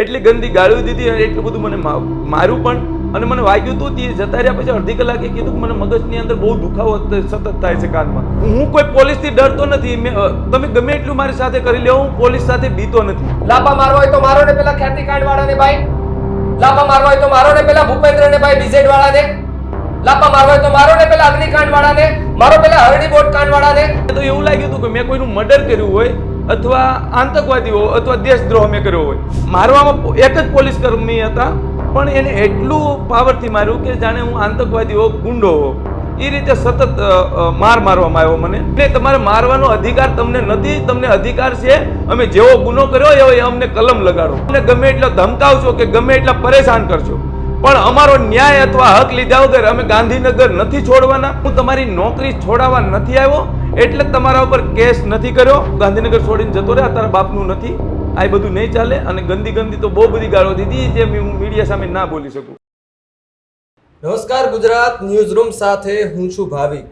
એટલી ગંદી ગાળ્યું દીધી અને એટલું બધું મને મારું પણ. અને મને વાગ્યું હતું તે જતા રહ્યા પછી અડધી કલાકે કીધું કે મને મગજની અંદર બહુ દુખાવો સતત થાય છે કાનમાં. હું કોઈ પોલીસથી ડરતો નથી. તમે ગમે એટલું મારી સાથે કરી લેવો હું પોલીસ સાથે બીતો નથી. લાપા મારવા હોય તો મારો ને પેલા ખ્યાતિકાંડ વાળાને ભાઈ. લાપા મારવા હોય તો મારો ને પેલા ભૂપેન્દ્ર ને ભાઈ બીજેડ વાળાને લાપા મારવા હોય તો મારો ને પેલા અગ્નિકાંડ વાળાને મારો પેલા હરણી બોટ કાંડ વાળાને તો એવું લાગ્યું હતું કે મેં કોઈનું મર્ડર કર્યું હોય અથવા આતંકવાદીઓ અથવા દેશદ્રોહ મેં કર્યો હોય. મારવામાં એક જ પોલીસ કર્મી હતા, પણ એને એટલું પાવરથી માર્યું કે જાણે હું આતંકવાદી હો ગુંડો હો એ રીતે સતત માર મારવામાં આવ્યો મને. એટલે તમારે મારવાનો અધિકાર તમને નથી, તમને અધિકાર છે. અમે જેવો ગુનો કર્યો એવો એ અમને કલમ લગાડો. અમને ગમે એટલો ધમકાવશો કે ગમે એટલા પરેશાન કરશો. પણ અમારો ન્યાય અથવા હક લીધા વગર અમે ગાંધીનગર નથી છોડવાના. હું તમારી નોકરી છોડાવવા નથી આવ્યો. એટલે તમારા ઉપર કેસ નથી કર્યો. ગાંધીનગર છોડીને જતો રહે તારા બાપનું નથી. આ બધું નહીં ચાલે. અને ગંદી ગંદી તો બહુ બધી ગાળો દીધી જે હું મીડિયા સામે ના બોલી શકું. નમસ્કાર ગુજરાત ન્યૂઝ રૂમ સાથે હું છું ભાવિક.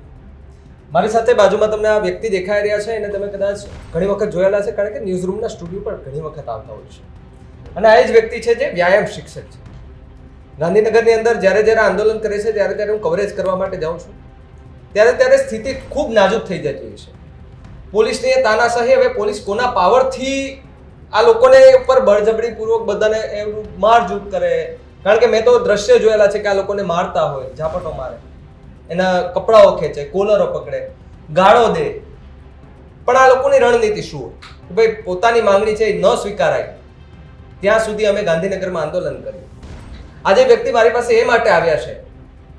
મારી સાથે બાજુમાં તમને આ વ્યક્તિ દેખાઈ રહ્યા છે. એને તમે કદાચ ઘણી વખત જોયેલા છે, કારણ કે ન્યૂઝ રૂમના સ્ટુડિયો પર ઘણી વખત આવતા હોય છે. અને આ જ વ્યક્તિ છે જે વ્યાયામ શિક્ષક છે. ગાંધીનગરની અંદર જ્યારે જ્યારે આંદોલન કરે છે, ત્યારે ત્યારે હું કવરેજ કરવા માટે જાઉં છું. ત્યારે ત્યારે સ્થિતિ ખૂબ નાજુક થઈ જતી હોય છે. પોલીસની તાનાશાહી હવે પોલીસ કોના પાવરથી આ લોકોને ઉપર બળજબરીપૂર્વક બધાને એવું મારઝૂટ કરે. કારણ કે મેં તો દ્રશ્ય જોયેલા છે કે આ લોકોને મારતા હોય, ઝાપટો મારે. એના કપડાઓ ખેંચે, કોલરો પકડે, ગાળો દે. પણ આ લોકોની રણનીતિ શું હોય? ભાઈ પોતાની માંગણી છે એ ન સ્વીકારાય. ત્યાં સુધી અમે ગાંધીનગરમાં આંદોલન કર્યું. આજે વ્યક્તિ મારી પાસે એ માટે આવ્યા છે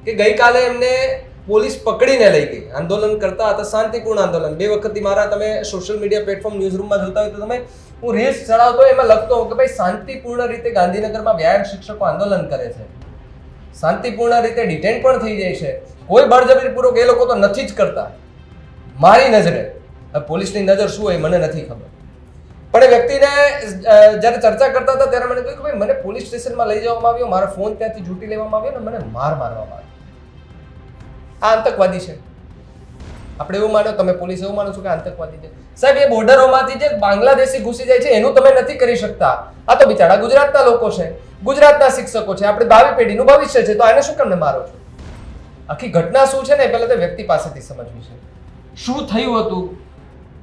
કે ગઈકાલે એમને પોલીસ પકડીને લઈ ગઈ. આંદોલન કરતા હતા, શાંતિપૂર્ણ આંદોલન. બે વખતથી મારા તમે સોશિયલ મીડિયા પ્લેટફોર્મ ન્યૂઝ રૂમમાં જોતા હોય તો તમે હું રીલ્સ ચડાવતો એમાં લખતો હોઉં કે ભાઈ શાંતિપૂર્ણ રીતે ગાંધીનગરમાં વ્યાયામ શિક્ષકો આંદોલન કરે છે. શાંતિપૂર્ણ રીતે ડિટેન પણ થઈ જાય છે. કોઈ બળજબરીપૂર્વક એ લોકો તો નથી જ કરતા. મારી નજરે પોલીસની નજર શું હોય મને નથી ખબર. પણ એ વ્યક્તિને જ્યારે ચર્ચા કરતા હતા ત્યારે મને કહ્યું કે ભાઈ, મને પોલીસ સ્ટેશનમાં લઈ જવામાં આવ્યો, મારો ફોન ત્યાંથી ઝૂંટી લેવામાં આવ્યો ને મને માર મારવામાં આવ્યો. આ આતંકવાદી છે. આપણે એવું માનો, તમે પોલીસ એવું માનો છો કે આતંકવાદી છે. સાહેબ, એ બોર્ડરોમાંથી જે બાંગ્લાદેશી ઘૂસી જાય છે, એનું તમે નથી કરી શકતા. આ તો બિચારા ગુજરાતના લોકો છે. ગુજરાતના શિક્ષકો છે. આપણે ભાવિ પેઢીનું ભવિષ્ય છે. તો આને શું કેમ મારો છો? આખી ઘટના શું છે ને, એ પહેલા તો વ્યક્તિ પાસેથી સમજવી છે. શું થયું હતું?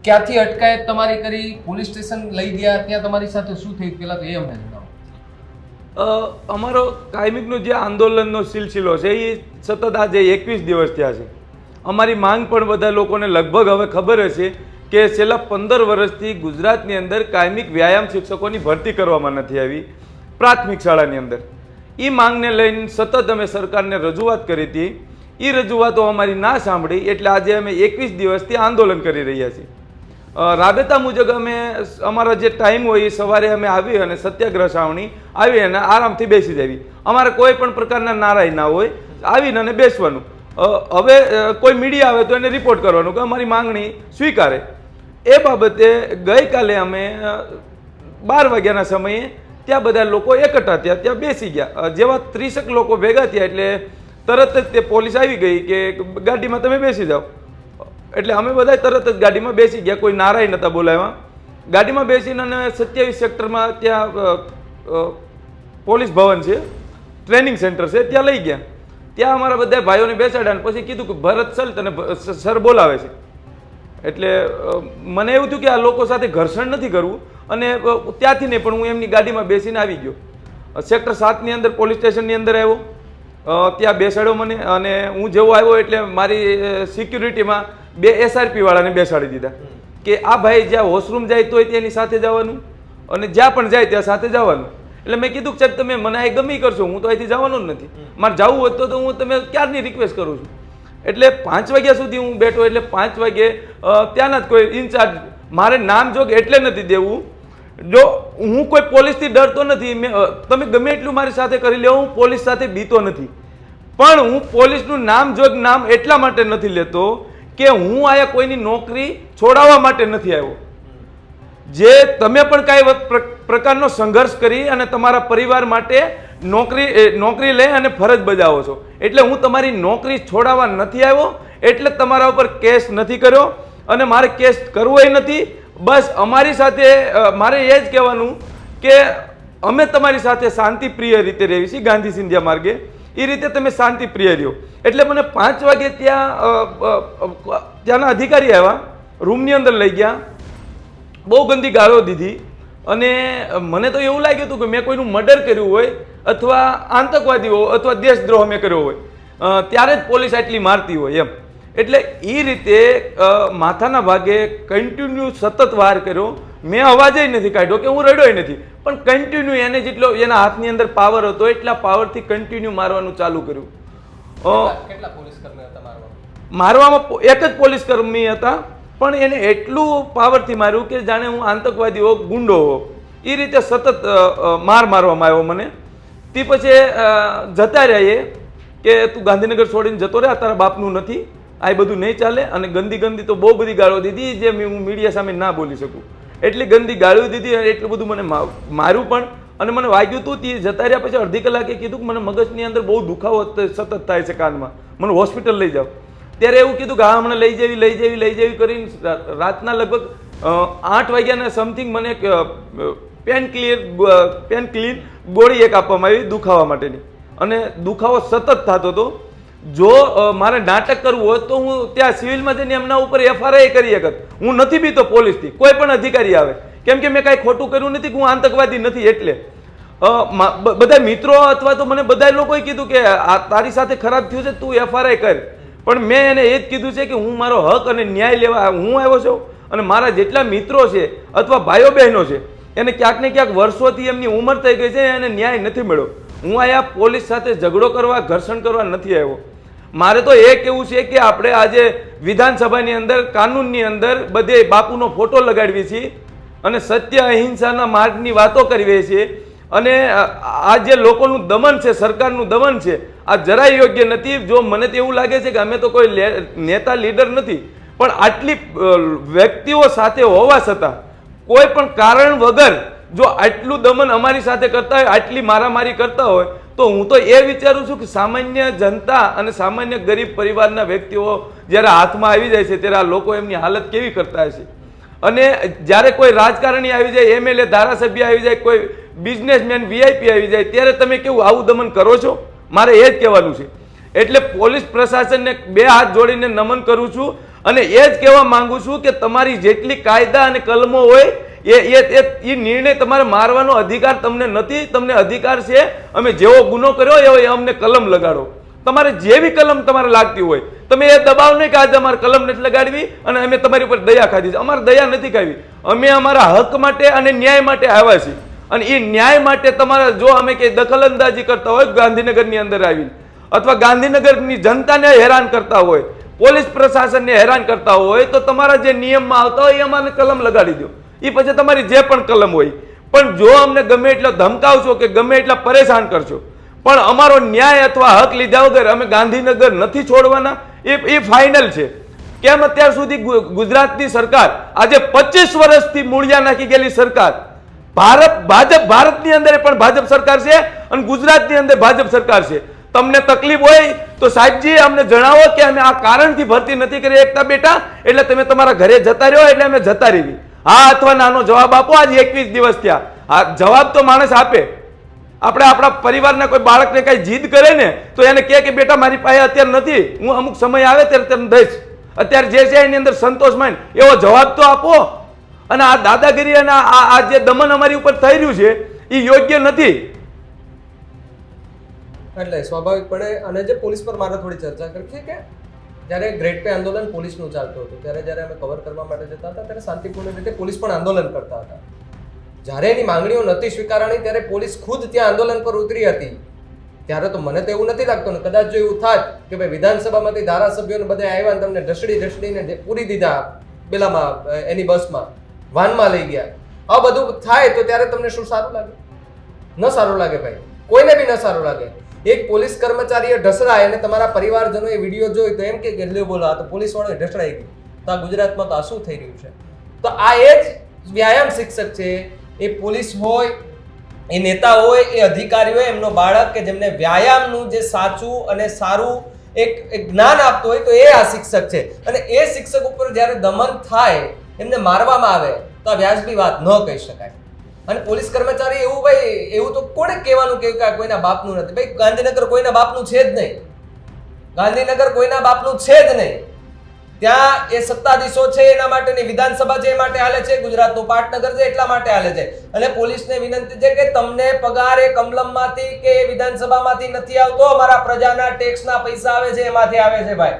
ક્યાંથી અટકાયત તમારી કરી? પોલીસ સ્ટેશન લઈ ગયા, ત્યાં તમારી સાથે શું થયું? પહેલા તો એ અમને અમારો કાયમિકનો જે આંદોલનનો સિલસિલો છે, એ સતત આજે એકવીસ દિવસ થયા છે. અમારી માંગ પણ બધા લોકોને લગભગ હવે ખબર હશે કે છેલ્લા પંદર વર્ષથી ગુજરાતની અંદર કાયમિક વ્યાયામ શિક્ષકોની ભરતી કરવામાં નથી આવી, પ્રાથમિક શાળાની અંદર. એ માંગને લઈને સતત અમે સરકારને રજૂઆત કરી હતી. એ રજૂઆતો અમારી ના સાંભળી, એટલે આજે અમે એકવીસ દિવસથી આંદોલન કરી રહ્યા છીએ. રાબેતા મુજબ અમે અમારા જે ટાઈમ હોય એ સવારે અમે આવી અને સત્યાગ્રહ છાવણી આવી અને આરામથી બેસી જવી અમારે કોઈ પણ પ્રકારના નારાય ના હોય, આવીને અને બેસવાનું. હવે કોઈ મીડિયા આવે તો એને રિપોર્ટ કરવાનું કે અમારી માંગણી સ્વીકારે. એ બાબતે ગઈકાલે અમે બાર વાગ્યાના સમયે ત્યાં બધા લોકો એકઠા થયા, ત્યાં બેસી ગયા. જેવા ત્રીસેક લોકો ભેગા થયા એટલે તરત જ તે પોલીસ આવી ગઈ કે ગાડીમાં તમે બેસી જાઓ. એટલે અમે બધા તરત જ ગાડીમાં બેસી ગયા, કોઈ નારાય નહોતા બોલાવ્યા. ગાડીમાં બેસીને અને સત્યાવીસ સેક્ટરમાં ત્યાં પોલીસ ભવન છે, ટ્રેનિંગ સેન્ટર છે, ત્યાં લઈ ગયા. ત્યાં અમારા બધા ભાઈઓને બેસાડ્યા અને પછી કીધું કે ભરત ચલ તને સર બોલાવે છે. એટલે મને એવું થયું કે આ લોકો સાથે ઘર્ષણ નથી કરવું અને ત્યાંથી નહીં, પણ હું એમની ગાડીમાં બેસીને આવી ગયો. સેક્ટર સાતની અંદર, પોલીસ સ્ટેશનની અંદર આવ્યો. ત્યાં બેસાડ્યો મને અને હું જેવો આવ્યો એટલે મારી સિક્યુરિટીમાં બે એસઆરપી વાળાને બેસાડી દીધા. કે આ ભાઈ જ્યાં વોશરૂમ જાય તોય તેની સાથે જવાનું અને જ્યાં પણ જાય ત્યાં સાથે જવાનું. એટલે મેં કીધું કે સાહેબ તમે મને આ ગમી કરશો હું તો અહીંથી જવાનો જ નથી. મારે જવું હોત તો તો હું તમે ક્યારની રિક્વેસ્ટ કરું છું? એટલે પાંચ વાગ્યા સુધી હું બેઠો એટલે પાંચ વાગે ત્યાંના જ કોઈ ઇન્ચાર્જ મારે નામ જોગ એટલે નથી દેવું. જો હું કોઈ પોલીસથી ડરતો નથી મેં તમે ગમે એટલું મારી સાથે કરી લેવો હું પોલીસ સાથે બીતો નથી. પણ હું પોલીસનું નામ જોગ નામ એટલા માટે નથી લેતો કે હું આયા કોઈની નોકરી છોડાવવા માટે નથી આવ્યો. જે તમે પણ કાંઈ પ્રકારનો સંઘર્ષ કરી અને તમારા પરિવાર માટે નોકરી નોકરી લઈ અને ફરજ બજાવો છો. એટલે હું તમારી નોકરી છોડાવવા નથી આવ્યો, એટલે તમારા ઉપર કેસ નથી કર્યો અને મારે કેસ કરવો નથી. બસ અમારી સાથે મારે એ જ કહેવાનું કે અમે તમારી સાથે શાંતિપ્રિય રીતે રહેવી છીએ ગાંધી સિંધિયા માર્ગે. એ રીતે તમે શાંતિપ્રિય રહ્યો. એટલે મને પાંચ વાગે ત્યાં ત્યાંના અધિકારી આવ્યા, રૂમની અંદર લઈ ગયા. બહુ ગંદી ગાળો દીધી. અને મને તો એવું લાગ્યું હતું કે મેં કોઈનું મર્ડર કર્યું હોય અથવા આતંકવાદીઓ અથવા દેશદ્રોહ મેં કર્યો હોય. ત્યારે જ પોલીસ આટલી મારતી હોય એમ. એટલે એ રીતે માથાના ભાગે કન્ટિન્યુ સતત વાર કર્યો. મેં અવાજ નથી કાઢ્યો કે હું રડ્યો નથી. પણ કન્ટિન્યુ એને જેટલો એના હાથની અંદર પાવર હતો એટલા પાવરથી કન્ટિન્યુ મારવાનું ચાલુ કર્યું. મારવામાં એક જ પોલીસ કર્મી હતા પણ એને એટલું પાવરથી માર્યું કે જાણે હું આતંકવાદી હો ગુંડો હો એ રીતે સતત માર મારવામાં આવ્યો મને. તે પછી જતા રહ્યા એ કે તું ગાંધીનગર છોડીને જતો રહે તારા બાપનું નથી. આ બધું નહીં ચાલે અને ગંદી ગંદી તો બહુ બધી ગાળો દીધી જે હું મીડિયા સામે ના બોલી શકું. એટલી ગંદી ગાળી દીધી અને એટલું બધું મને મારું પણ. અને મને વાગ્યું હતું તે જતા રહ્યા પછી અડધી કલાકે કીધું કે મને મગજની અંદર બહુ દુખાવો સતત થાય છે કાનમાં. મને હોસ્પિટલ લઈ જાઓ. ત્યારે એવું કીધું કે હા, હમણાં લઈ જવી લઈ જવી લઈ જવી કરીને રાતના લગભગ આઠ વાગ્યાના સમથિંગ મને પેન ક્લિયર પેન ક્લીન ગોળી એક આપવામાં આવી દુખાવા માટેની. અને દુખાવો સતત થતો હતો. જો મારે નાટક કરવું હોય તો હું ત્યાં સિવિલમાં જઈને એમના ઉપર એફઆરઆઈ કરી શકત. હું નથી બીતો પોલીસથી. કોઈ પણ અધિકારી આવે. કેમ કે મેં કાંઈ ખોટું કર્યું નથી કે હું આતંકવાદી નથી એટલે. બધા મિત્રો અથવા તો મને બધા લોકોએ કીધું કે આ તારી સાથે ખરાબ થયું છે, તું એફઆરઆઈ કર. પણ મેં એને એ જ કીધું છે કે હું મારો હક અને ન્યાય લેવા હું આવ્યો છું અને મારા જેટલા મિત્રો છે અથવા ભાઈઓ બહેનો છે, એને ક્યાંક ને ક્યાંક વર્ષોથી એમની ઉંમર થઈ ગઈ છે એને ન્યાય નથી મળ્યો. હું અહીંયા પોલીસ સાથે ઝઘડો કરવા, ઘર્ષણ કરવા નથી આવ્યો. મારે તો એ કેવું છે કે આપણે આજે વિધાનસભાની અંદર, કાનૂનની અંદર બધે બાપુનો ફોટો લગાડીએ છીએ અને સત્ય અહિંસાના માર્ગની વાતો કરીએ છીએ અને આ જે લોકોનું દમન છે, સરકારનું દમન છે, આ જરાય યોગ્ય નથી. જો મને તો એવું લાગે છે કે અમે તો કોઈ નેતા, લીડર નથી. પણ આટલી વ્યક્તિઓ સાથે હોવા છતાં કોઈ પણ કારણ વગર જો આટલું દમન અમારી સાથે કરતા હોય, આટલી મારામારી કરતા હોય, તો હું તો એ વિચારું છું કે સામાન્ય જનતા અને સામાન્ય ગરીબ પરિવારના વ્યક્તિઓ જ્યારે હાથમાં આવી જાય છે, ત્યારે આ લોકો એમની હાલત કેવી કરતા હશે? અને જ્યારે કોઈ રાજકારણી આવી જાય, એમએલએ, ધારાસભ્ય આવી જાય, કોઈ બિઝનેસમેન, વીઆઈપી આવી જાય, ત્યારે તમે કેવું આવું દમન કરો છો? મારે એ જ કહેવાનું છે. એટલે પોલીસ પ્રશાસનને બે હાથ જોડીને નમન કરું છું અને એ જ કહેવા માંગુ છું કે તમારી જેટલી કાયદા અને કલમો હોય, એ એ, એ- નિર્ણય તમારે મારવાનો અધિકાર તમને નથી, તમને અધિકાર છે. અમે જેવો ગુનો કર્યો, એવો એ અમને કલમ લગાડો. તમારે જેવી કલમ તમારે લાગતી હોય, તમે એ દબાવ નહીં કે આજે અમારે કલમ નથી લગાડવી અને અમે તમારી ઉપર દયા ખાધી છે. અમારે દયા નથી ખાવી. અમે અમારા હક માટે અને ન્યાય માટે આવ્યા છીએ. અને એ ન્યાય માટે તમારા, જો અમે કે દખલઅંદાજી કરતા હોય, ગાંધીનગરની અંદર આવીને. અથવા ગાંધીનગરની જનતાને હેરાન કરતા હોય, પોલીસ પ્રશાસનને હેરાન કરતા હોય, તો તમારા જે નિયમમાં આવતા હોય એ અમારે કલમ લગાડી દો. એ પછી તમારી જે પણ કલમ હોય. પણ જો અમને ગમે એટલો ધમકાવશો કે ગમે એટલા પરેશાન કરશો, પણ અમારો ન્યાય અથવા હક લીધા વગર અમે ગાંધીનગર નથી છોડવાના, એ એ ફાઇનલ છે. કેમ અત્યાર સુધી ગુજરાતની સરકાર, આજે પચીસ વર્ષથી મૂળિયા નાખી ગયેલી સરકાર. ભારત, ભાજપ, ભારતની અંદર પણ ભાજપ સરકાર છે અને ગુજરાતની અંદર ભાજપ સરકાર છે. તમને તકલીફ હોય તો સાહેબજી, અમને જણાવો કે અમે આ કારણથી ભરતી નથી કરી એકતા બેટા, એટલે તમે તમારા ઘરે જતા રહ્યો, એટલે અમે જતા રહેવી હા અથવા નાનો જવાબ આપો, આજે એકવીસ દિવસ થયા. આ જવાબ તો માણસ આપે. આપણે આપણા પરિવારના કોઈ બાળકને કાંઈ જીદ કરે ને, તો એને કહે કે, બેટા, મારી પાસે અત્યારે નથી. હું અમુક સમય આવે ત્યારે તેને દઈશ. અત્યારે જે છે એની અંદર સંતોષ માન. એવો જવાબ તો આપો. અને આ દાદાગીરી અને આ જે દમન અમારી ઉપર થઈ રહ્યું છે એ યોગ્ય નથી. એટલે સ્વાભાવિકપણે અને જે પોલીસ પર મારે થોડી ચર્ચા કરી છે કે જ્યારે ગ્રેટ પે આંદોલન પોલીસનું ચાલતું હતું, ત્યારે જ્યારે અમે કવર કરવા માટે જતા હતા, ત્યારે શાંતિપૂર્ણ રીતે પોલીસ પણ આંદોલન કરતા હતા. જ્યારે એની માંગણીઓ નથી સ્વીકારાણી ત્યારે પોલીસ ખુદ ત્યાં આંદોલન પર ઉતરી હતી. ત્યારે તો મને તો એવું નથી લાગતું કદાચ જો એવું થાત કે ભાઈ વિધાનસભામાંથી ધારાસભ્યોને બધા આવ્યા તમને ઢસડી ઢસડીને પૂરી દીધા પેલામાં એની બસમાં, વાનમાં લઈ ગયા. આ બધું થાય તો ત્યારે તમને શું સારું લાગે? ન સારું લાગે ભાઈ? કોઈને બી ન સારું લાગે. એક પોલીસ કર્મચારીએ ઢસડાય અને તમારા પરિવારજનોએ વીડિયો જોઈ તો એમ કે લે બોલો, આ તો પોલીસ વાળો ઢસડાઈ ગયો. તો આ ગુજરાતમાં તો આ શું થઈ રહ્યું છે? તો આ એ જ વ્યાયામ શિક્ષક છે. એ પોલીસ હોય, એ નેતા હોય, એ અધિકારી હોય, એમનો બાળક કે જેમને વ્યાયામનું જે સાચું અને સારું એક જ્ઞાન આપતું હોય તો એ આ શિક્ષક છે. અને એ શિક્ષક ઉપર જ્યારે દમન થાય, એમને મારવામાં આવે, તો આ વ્યાજબી વાત ન કહી શકાય. અને પોલીસ કર્મચારી એવું ભાઈ, એવું તો કોને કહેવાનું કે કોઈના બાપનું નથી? ભાઈ, ગાંધીનગર કોઈના બાપનું છે જ નહીં. ગાંધીનગર કોઈના બાપનું છે જ નહીં. ત્યાં એ સત્તાધીશો છે, એના માટેની વિધાનસભા એ માટે હાલે છે, ગુજરાતનું પાટનગર છે એટલા માટે હાલે છે. અને પોલીસને વિનંતી છે કે તમને પગાર એ કમલમમાંથી કે વિધાનસભામાંથી નથી આવતો, અમારા પ્રજાના ટેક્સના પૈસા આવે છે, એમાંથી આવે છે ભાઈ.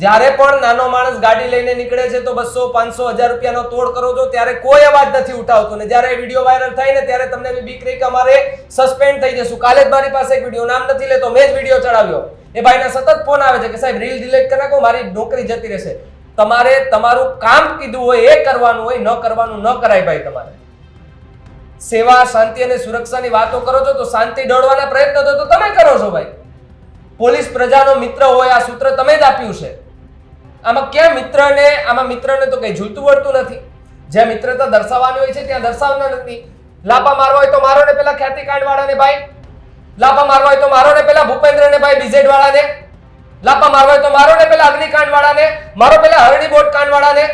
જ્યારે પણ નાનો માણસ ગાડી લઈને નીકળે છે તો બસો, પાંચસો, હજાર રૂપિયાનો તોડ કરો છો, ત્યારે કોઈ અવાજ નથી ઉઠાવતો. ને જ્યારે વીડિયો વાયરલ થાય ને ત્યારે તમને બીક રહી કે અમારે સસ્પેન્ડ થઈ જશું. કાલે જ મારી પાસે એક વીડિયો, નામ નથી લેતો, મેં જ વીડિયો ચડાવ્યો. એ ભાઈને સતત ફોન આવે છે કે સાહેબ રીલ ડિલીટ કરી નાખો, મારી નોકરી જતી રહેશે. તમારે તમારું કામ કીધું હોય, એ કરવાનું હોય, ન કરવાનું, ન કરાય ભાઈ તમારે. સેવા, શાંતિ અને સુરક્ષાની વાતો કરો છો, તો શાંતિ દોડવાના પ્રયત્ન તો તમે કરો છો ભાઈ. પોલીસ પ્રજાનો મિત્ર હોય, આ સૂત્ર તમે જ આપ્યું છે. આમાં ક્યાં મિત્રને, આમાં મિત્રને તો કઈ ઝૂલતું વળતું નથી. જ્યાં મિત્રતા દર્શાવવાની હોય છે, ત્યાં દર્શાવના નથી. લાપા મારવા હોય તો મારો ને પેલા ખ્યાતિ કાર્ડ વાળાને ભાઈ. લાપા મારવા હોય તો મારો ને પેલા ભૂપેન્દ્ર ને ભાઈ બીજેડ વાળાને લાપા મારવા હોય તો મારો ને પેલા અગ્નિકાંડ વાળાને મારો પેલા હરણી બોટ કાંડ વાળાને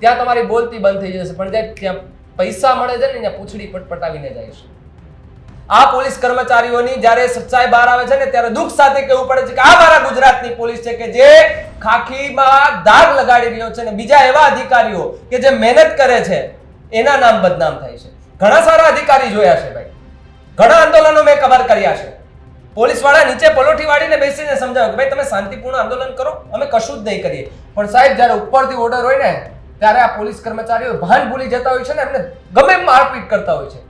ત્યાં તમારી બોલતી બંધ થઈ જશે, પણ ત્યાં પૈસા મળે છે ને, ત્યાં પૂછડી પટપટાવીને જાય છે. આ પોલીસ કર્મચારીઓની જ્યારે સચ્ચાઈ બહાર આવે છે ને ત્યારે દુઃખ સાથે કહેવું પડે છે કે આ મારા ગુજરાતની પોલીસ છે કે જે ખાખીમાં દાગ લગાડી રહ્યો છે ને બીજા એવા અધિકારીઓ કે જે મહેનત કરે છે, એના નામ બદનામ થાય છે. ઘણા સારા અધિકારી જોયા છે ભાઈ. ઘણા આંદોલનો મેં કવર કર્યા છે. પોલીસવાળા નીચે પલોઠી વાળીને બેસીને સમજાવો કે ભાઈ, તમે શાંતિપૂર્ણ આંદોલન કરો, અમે કશું જ નહીં કરીએ. પણ સાહેબ, જ્યારે ઉપરથી ઓર્ડર હોય ને, ત્યારે આ પોલીસ કર્મચારીઓ ભાન ભૂલી જતા હોય છે ને, એમને ગમે મારપીટ કરતા હોય છે.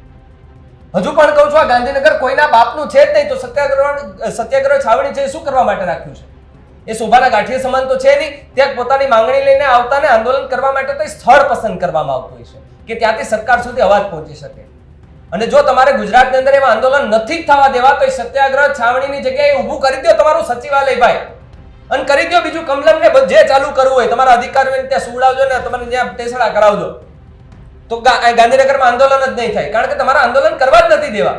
હજુ પણ કહું છું, આ ગાંધીનગર કોઈના બાપનું છે જ નહીં, તો સત્યાગ્રહ સત્યાગ્રહ છાવણી છે એ શું કરવા માટે રાખ્યું છે? એ શોભાના ગાંઠીય સમાન તો છે નહીં, ત્યાં પોતાની માંગણી લઈને આવતા ને આંદોલન કરવા માટે તો સ્થળ પસંદ કરવામાં આવતું હોય છે, કે ત્યાંથી સરકાર સુધી અવાજ પહોંચી શકે. અને જો તમારે ગુજરાતની અંદર એવા આંદોલન નથી જ થવા દેવા, તો સત્યાગ્રહ છાવણીની જગ્યાએ ઊભું કરી દો તમારું સચિવાલય ભાઈ. અને કરી દો બીજું કમલમને જે ચાલુ કરવું હોય, તમારા અધિકારીઓને ત્યાં સુવડાવજો ને તમારે ત્યાં ટેસડા કરાવજો. તો ગાંધીનગરમાં આંદોલન જ નહીં થાય, કારણ કે તમારા આંદોલન કરવા જ નથી દેવા.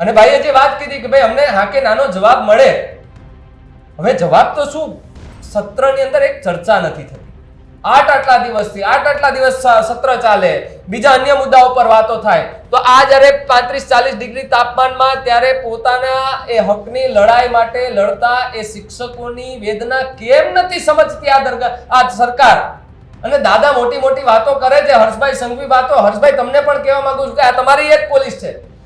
અને ભાઈએ જે વાત કીધી કે ભાઈ અમને હાકે નાનો જવાબ મળે, હવે જવાબ તો શું? સત્રની અંદર એક ચર્ચા નથી થતી. આઠ આટલા દિવસથી, આઠ આટલા દિવસ સત્ર ચાલે, બીજા અન્ય મુદ્દાઓ પર વાતો થાય, તો આ જ્યારે પાંત્રીસ ચાલીસ ડિગ્રી તાપમાનમાં ત્યારે પોતાના એ હકની લડાઈ માટે લડતા એ શિક્ષકોની વેદના કેમ નથી સમજતી આ દરગાહ આ સરકાર? અને દાદા મોટી મોટી વાતો કરે છે, હર્ષભાઈ સંઘવી વાતો, હર્ષભાઈ, તમને પણ કહેવા માંગુ છું કે આ તમારી એક પોલીસ છે.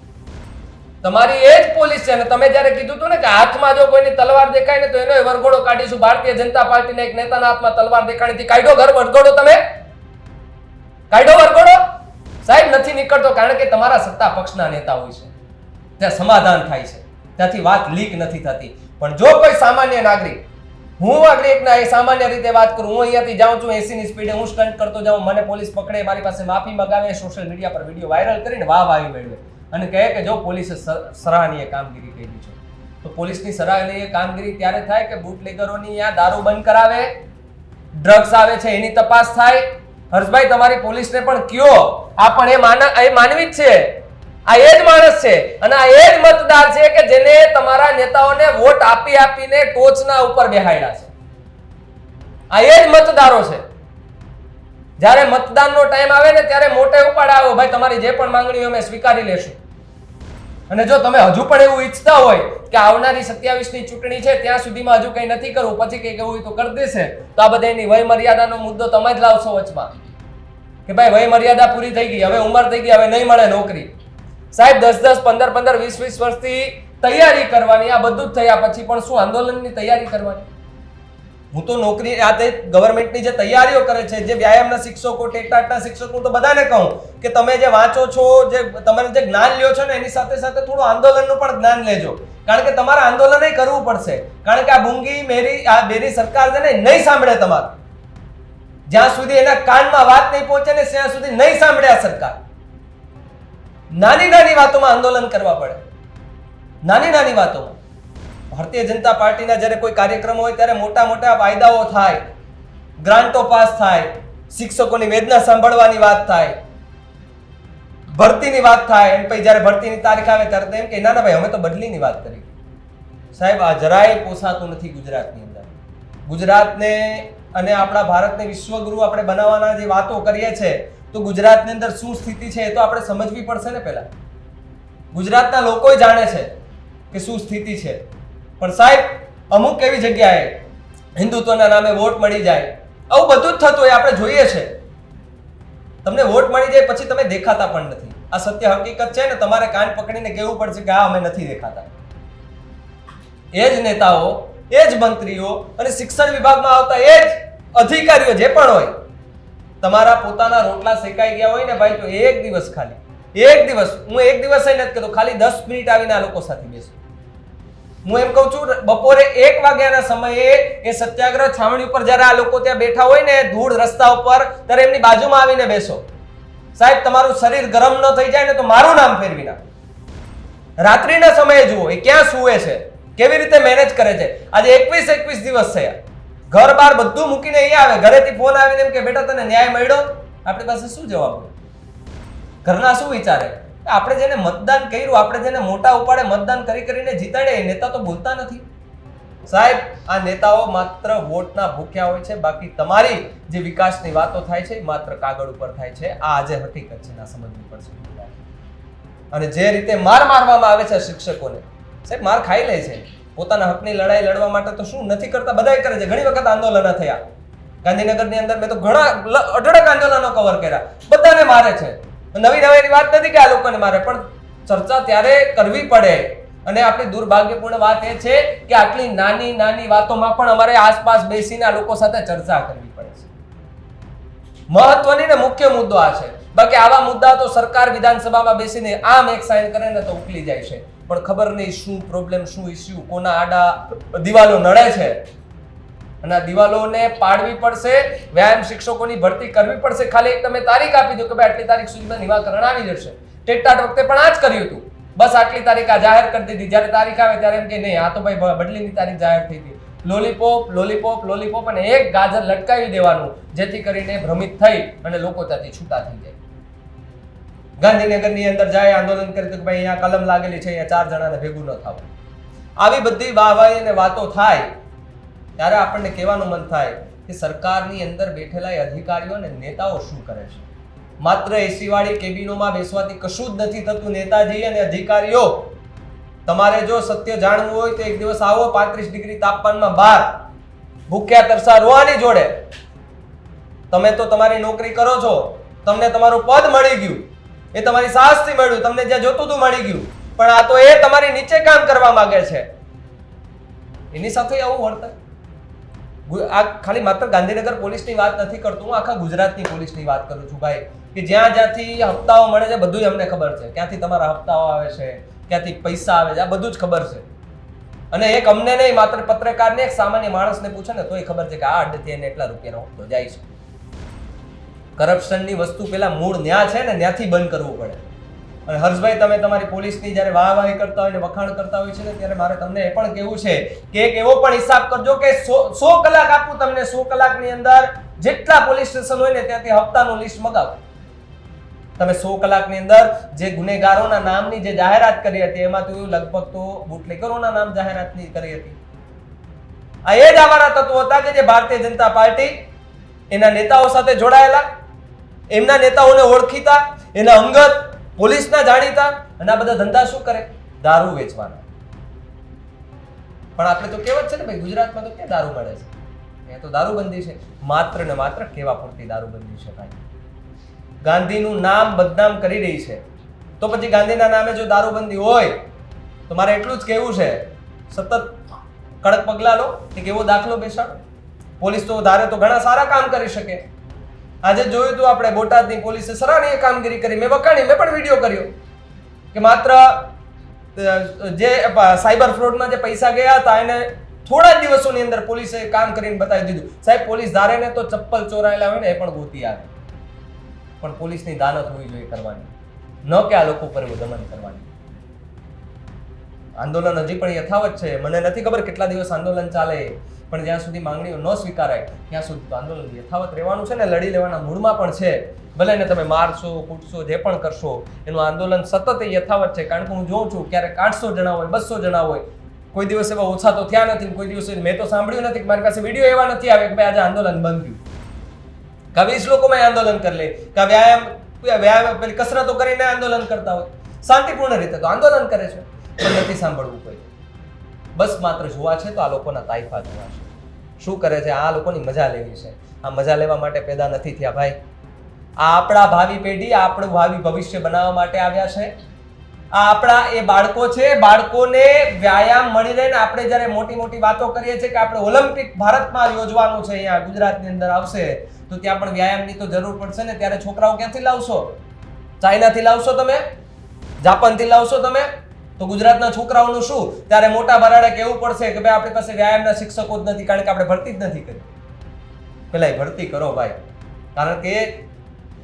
તમારી એ જ પોલીસ છે અને તમે જ્યારે કીધું હતું ને કે હાથમાં જો કોઈની તલવાર દેખાય ને તો એનો વરઘોડો કાઢીશું. ભારતીય જનતા પાર્ટીના એક નેતાના હાથમાં તલવાર દેખાણી હતી કાઢ્યો ઘર વરઘોડો તમે. કાઢ્યો વરઘોડો. સાહેબ, નથી નીકળતો કારણ કે તમારા સત્તા પક્ષના નેતા હોય છે. ત્યાં સમાધાન થાય છે. ત્યાંથી વાત લીક નથી થતી. પણ જો કોઈ સામાન્ય નાગરિક હું આગળ એક ના એ સામાન્ય રીતે વાત કરું, હું અહીંયાથી જાઉં છું એસી ની સ્પીડે, હું સ્ટન્ટ કરતો જાઉં, મને પોલીસ પકડે, મારી પાસે માફી મગાવે સોશિયલ મીડિયા પર વીડિયો વાયરલ કરીને વાહ વાહી મેળવે. અને કહે કે જો પોલીસે સરાહનીય કામગીરી કરી છે. તો પોલીસની સરાહનીય કામગીરી ત્યારે થાય કે બુટલેગરોની ત્યાં દારૂ બંધ કરાવે ડ્રગ્સ આવે છે, એની તપાસ થાય. હર્ષભાઈ, તમારી પોલીસને પણ કયો? આ પણ એ માનવી જ છે. આ એ જ માણસ છે. અને આ એ જ મતદાર છે કે જેને તમારા નેતાઓને વોટ આપી આપીને ટોચના ઉપર બેહાડ્યા છે. આ એ જ મતદારો છે. જ્યારે મતદાનનો ટાઈમ આવે ને ત્યારે મોટે ઉપાડ આવો, ભાઈ, તમારી જે પણ માંગણીઓ અમે સ્વીકારી લેશું. અને જો તમે હજુ પણ એવું ઈચ્છતા હોય કે આવનારી સત્યાવીસની ચૂંટણી છે, ત્યાં સુધીમાં હજુ કંઈ નથી કરવું, પછી કંઈક એવું તો કરી દેશે, તો આ બધા એની વય મર્યાદાનો મુદ્દો તમે જ લાવશો વચમાં. કે ભાઈ વય મર્યાદા પૂરી થઈ ગઈ, હવે ઉંમર થઈ ગઈ, હવે નહીં મળે નોકરી. સાહેબ, દસ દસ, પંદર પંદર, વીસ વીસ વર્ષથી તૈયારી કરવાની, આ બધું જ થયા પછી પણ શું આંદોલનની તૈયારી કરવાની? હું તો નોકરી, આ તે ગવર્મેન્ટની જે તૈયારીઓ કરે છે, જે વ્યાયામના શિક્ષકો ટેટાટના શિક્ષકો તો બધાને કહું કે તમે જે વાંચો છો, જે તમે જે જ્ઞાન લ્યો છો ને, એની સાથે સાથે થોડું આંદોલનનું પણ જ્ઞાન લેજો. કારણ કે તમારે આંદોલન કરવું પડશે. કારણ કે આ ભૂંગી, મેરી, આ બેરી સરકાર છે ને નહીં સાંભળે તમારું. જ્યાં સુધી એના કાનમાં વાત નહીં પહોંચે ને, ત્યાં સુધી નહીં સાંભળે આ સરકાર. નાની નાની વાતોમાં આંદોલન કરવા પડે. નાની નાની વાતોમાં. ભારતીય જનતા પાર્ટીના જ્યારે કોઈ કાર્યક્રમ હોય ત્યારે મોટા મોટા વાયદાઓ થાય. ગ્રાન્ટો પાસ થાય. શિક્ષકોની વેદના સાંભળવાની વાત થાય. ભરતીની વાત થાય. એમ પછી જ્યારે ભરતીની તારીખ આવે ત્યારે એમ કે, ના ના, ભાઈ, અમે તો બદલીની વાત કરી. સાહેબ, આ જરાય પોસાતું નથી ગુજરાતની અંદર. ગુજરાતને અને આપણા ભારતને વિશ્વગુરુ આપણે બનાવવાના જે વાતો કરીએ છે તો ગુજરાતની અંદર શું સ્થિતિ છે એ તો આપણે સમજવી પડશે ને પહેલા. ગુજરાતના લોકો જાણે છે કે શું સ્થિતિ છે. પણ સાહેબ, અમુક એવી જગ્યાએ હિન્દુત્વના નામે વોટ મળી જાય. આવું બધું જ થતું હોય, આપણે જોઈએ છે. તમને વોટ મળી જાય પછી તમે દેખાતા પણ નથી. આ સત્ય હકીકત છે ને, તમારે કાન પકડીને કહેવું પડશે કે હા, અમે નથી દેખાતા. એ જ નેતાઓ, એ જ મંત્રીઓ અને શિક્ષણ વિભાગમાં આવતા એ જ અધિકારીઓ જે પણ હોય તમારા પોતાના રોટલા શેકાઈ ગયા હોય ને ભાઈ, તો એક દિવસ ખાલી. એક દિવસ. હું એક દિવસ નથી કહેતો, ખાલી દસ મિનિટ આવીને આ લોકો સાથે બેસું. હું એમ કહું છું, બપોરે એક વાગ્યાના સમયે એ સત્યાગ્રહ છાવણી ઉપર જ્યારે આ લોકો ત્યાં બેઠા હોય ને, ધૂળ રસ્તા ઉપર, ત્યારે એમની બાજુમાં આવીને બેસો. સાહેબ, તમારું શરીર ગરમ ન થઈ જાય ને, તો મારું નામ ફેરવી નાખો. રાત્રિના સમયે જુઓ, એ ક્યાં સૂવે છે? કેવી રીતે મેનેજ કરે છે? આજે એકવીસ એકવીસ દિવસ થયા. ઘર બાર બધું મૂકીને અહીંયા આવે. ઘરેથી ફોન આવીને એમ કે, બેટા, તને ન્યાય મળ્યો? આપણી પાસે શું જવાબ ઘરના શું વિચારે? આપણે જેને મતદાન કર્યું, આપણે જેને મોટા ઉપાડે મતદાન કરી કરીને જીતાડે, એ નેતા તો ભૂલતા નથી. સાહેબ, આ નેતાઓ માત્ર વોટના ભૂખ્યા હોય છે. બાકી તમારી જે વિકાસની વાતો થાય છે માત્ર કાગળ ઉપર થાય છે. આ આજે હકીકત છે, ના સમજવી પડશે. અને જે રીતે માર મારવામાં આવે છે શિક્ષકોને, સાહેબ, માર ખાઈ લે છે. પોતાના હકની લડાઈ લડવા માટે તો શું નથી કરતા? બધાય કરે છે. ઘણી વખત આંદોલનો થયા. ગાંધીનગરની અંદર મેં તો ઘણા અઢળક આંદોલનો કવર કર્યા. બધાને મારે છે. નવી નવીની વાત નથી કે આ લોકોને મારે, પણ ચર્ચા ત્યારે કરવી પડે. અને આપણી દુર્ભાગ્યપૂર્ણ વાત એ છે કે આટલી નાની નાની વાતોમાં પણ અમારે આસપાસ બેસીને આ લોકો સાથે ચર્ચા કરવી પડે છે. મહત્વની ને મુખ્ય મુદ્દો આ છે. બાકી આવા મુદ્દા તો સરકાર વિધાનસભામાં બેસીને આમ એક સાઈન કરે ને તો ઉકલી જાય છે. પણ ખબર નહીં શું પ્રોબ્લેમ શું ઇસ્યુ કોના આડા દિવાલો નડે છે. અને આ દિવાલોને પાડવી પડશે, વ્યાયામ શિક્ષકોની ભરતી કરવી પડશે. ખાલી એક તમે તારીખ આપી દો કે ભાઈ આટલી તારીખ સુધીમાં નિવાકરણ આવી જશે. ટેટાટ વખતે પણ આ જ કર્યું હતું. બસ આટલી તારીખ આ જાહેર કરી દીધી. જ્યારે તારીખ આવે ત્યારે એમ કે નહીં, આ તો ભાઈ બદલીની તારીખ જાહેર થઈ હતી લોલીપોપ લોલીપોપ લોલીપોપ અને એક ગાજર લટકાવી દેવાનું, જેથી કરીને ભ્રમિત થઈ અને લોકો ત્યાંથી છૂટા થઈ જાય. ગાંધીનગરની અંદર જાય, આંદોલન કરી કે ભાઈ અહીંયા કલમ લાગેલી છે, અહીંયા ચાર જણાને ભેગું ન થવું. આવી બધી વાહવાહી અને વાતો થાય, ત્યારે આપણને કહેવાનું મન થાય કે સરકારની અંદર બેઠેલા અધિકારીઓ અને નેતાઓ શું કરે છે? માત્ર એસીવાળી કેબિનોમાં બેસવાથી કશું જ નથી થતું, નેતાજી અને અધિકારીઓ તમારે જો સત્ય જાણવું હોય તો એક દિવસ આવો પાંત્રીસ ડિગ્રી તાપમાનમાં બહાર. ભૂખ્યા તરસા રોવાની જોડે. તમે તો તમારી નોકરી કરો છો. તમને તમારું પદ મળી ગયું. એ તમારી સાહસથી મળ્યું. તમને જ્યાં જોતું હતું મળી ગયું. પણ આ તો એ તમારી નીચે કામ કરવા માંગે છે. એની સાથે આવું વર્તન. આ ખાલી માત્ર ગાંધીનગર પોલીસની વાત નથી કરતો. હું આખા ગુજરાતની પોલીસની વાત કરું છું ભાઈ. કે જ્યાં જ્યાંથી હપ્તાઓ મળે છે બધું અમને ખબર છે. ક્યાંથી તમારા હપ્તાઓ આવે છે? ક્યાંથી પૈસા આવે છે, આ બધું જ ખબર છે. અને એક અમને નહીં, માત્ર પત્રકારને, એક સામાન્ય માણસને પૂછે ને, તોય ખબર છે કે આ અડધથી એને એટલા રૂપિયાનો હપ્તો જાય છે. કરપ્શનની વસ્તુ પેલા મૂળ ન્યા છે ને ત્યાંથી બંધ કરવું પડે. અને હર્ષભાઈ, તમે તમારી પોલીસની જ્યારે વાહવાહી કરતા હોય ને, વખાણ કરતા હોય છે ને, ત્યારે મારે તમને એ પણ કહેવું છે કે એક એવો પણ હિસાબ કરજો કે સો કલાક આપું તમને, સો કલાકની અંદર જેટલા પોલીસ સ્ટેશન હોય ને, ત્યાંથી હપ્તાનું લિસ્ટ મગાવો. તમે સો કલાકની અંદર જે ગુનેગારોના નામની જે જાહેરાત કરી હતી, એમાં તો લગભગ તો બુટલેગરોના નામ જાહેરાતની કરી હતી. આ એ જ આવારા તત્વો હતા કે જે ભારતીય જનતા પાર્ટી એના નેતાઓ સાથે જોડાયેલા, એમના નેતાઓને ઓળખીતા, એના અંગત પોલીસના જાણીતા, અને આ બધા ધંધા શું કરે? દારૂ વેચવાના. પણ આપણે તો કહેવત છે ને ભાઈ, ગુજરાતમાં તો ક્યાં દારૂ મળે છે? એ તો દારૂબંધી છે. માત્ર ને માત્ર કેવા પૂરતી દારૂબંધી છે ભાઈ? ગાંધીનું નામ બદનામ કરી રહી છે. તો પછી ગાંધીના નામે જો દારૂબંધી હોય, તો મારે એટલું જ કહેવું છે, સતત કડક પગલાં લો, એક એવો દાખલો બેસાડો. પોલીસ તો ધારે તો ઘણા સારા કામ કરી શકે. આજે જોયું હતું આપણે બોટાદની પોલીસે સરાહનીય કામગીરી કરી. મેં વખાણી મેં પણ વીડિયો કર્યો કે માત્ર જે સાયબર ફ્રોડમાં જે પૈસા ગયા હતા, એને થોડા દિવસોની અંદર પોલીસે કામ કરીને બતાવી દીધું. સાહેબ, પોલીસ ધારે ને તો ચપ્પલ ચોરાયેલા હોય ને, એ પણ ગોતી આવે. પણ પોલીસની દાનત હોવી જોઈએ કરવાની. ન કે આ લોકો પર એવું દમન કરવાની. આંદોલન હજી પણ યથાવત છે. મને નથી ખબર કેટલા દિવસ આંદોલન ચાલે, પણ જ્યાં સુધી માંગણીઓ ન સ્વીકારાય, ત્યાં સુધી આંદોલન યથાવત રહેવાનું છે ને, લડી લેવાના મૂળમાં પણ છે. ભલે ને તમે મારશો, કૂટશો, જે પણ કરશો, એનું આંદોલન સતત યથાવત છે. કારણ કે હું જોઉં છું, ક્યારેક આઠસો જણા હોય, બસો જણા હોય. કોઈ દિવસ એવા ઓછા તો થયા નથી કોઈ દિવસ મેં તો સાંભળ્યું નથી મારી પાસે વીડિયો એવા નથી આવે કે ભાઈ આજે આંદોલન બંધ થયું. કા વીસ લોકોમાં આંદોલન કરી લે. કા વ્યાયામ વ્યાયામ પેલી કસરતો કરીને આંદોલન કરતા હોય. શાંતિપૂર્ણ રીતે તો આંદોલન કરે છે. પણ નથી સાંભળવું કોઈ. બસ માત્ર જોવા છે તો આ લોકોના તાઇફા જોવા છે. શું કરે છે? આ લોકોની મજા લેવી છે. આ મજા લેવા માટે પેદા નથી થયા ભાઈ. આ આપણા ભાવિ પેઢી આપણું ભાવિ ભવિષ્ય બનાવવા માટે આવ્યા છે. આ આપણા એ બાળકો છે, બાળકોને વ્યાયામ મળી રહે ને આપણે જ્યારે મોટી મોટી વાતો કરીએ છીએ કે આપણે ઓલિમ્પિક ભારતમાં યોજવાનું છે, અહીંયા ગુજરાતની અંદર આવશે તો ત્યાં પણ વ્યાયામની તો જરૂર પડશે ને. ત્યારે છોકરાઓ ક્યાંથી લાવશો? ચાઇનાથી લાવશો તમે? જાપાનથી લાવશો તમે? તો ગુજરાતના છોકરાઓનું શું? ત્યારે મોટા બરાડે કહેવું પડશે કે ભાઈ આપણી પાસે વ્યાયામના શિક્ષકો જ નથી, કારણ કે આપણે ભરતી જ નથી કરી. પેલા ભરતી કરો ભાઈ. કારણ કે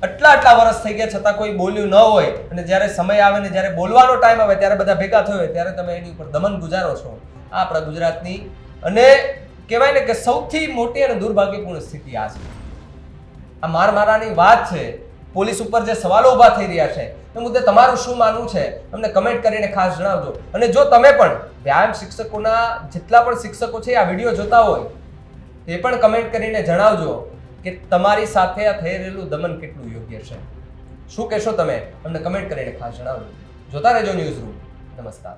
આટલા આટલા વર્ષ થઈ ગયા, છતાં કોઈ બોલ્યું ન હોય. અને જ્યારે સમય આવે ને જ્યારે બોલવાનો ટાઈમ આવે, ત્યારે બધા ભેગા થયો હોય, ત્યારે તમે એની ઉપર દમન ગુજારો છો. આપણા ગુજરાતની અને કહેવાય ને કે સૌથી મોટી અને દુર્ભાગ્યપૂર્ણ સ્થિતિ આ છે. આ માર મારાની વાત છે. પોલીસ ઉપર જે સવાલો ઊભા થઈ રહ્યા છે, એ મુદ્દે તમારું શું માનવું છે? અમને કમેન્ટ કરીને ખાસ જણાવજો. અને જો તમે પણ વ્યાયામ શિક્ષકોના જેટલા પણ શિક્ષકો છે આ વીડિયો જોતા હોય, એ પણ કમેન્ટ કરીને જણાવજો કે તમારી સાથે આ થઈ રહેલું દમન કેટલું યોગ્ય છે. શું કહેશો તમે? અમને કમેન્ટ કરીને ખાસ જણાવજો. જોતા રહેજો ન્યૂઝ રૂમ. નમસ્કાર.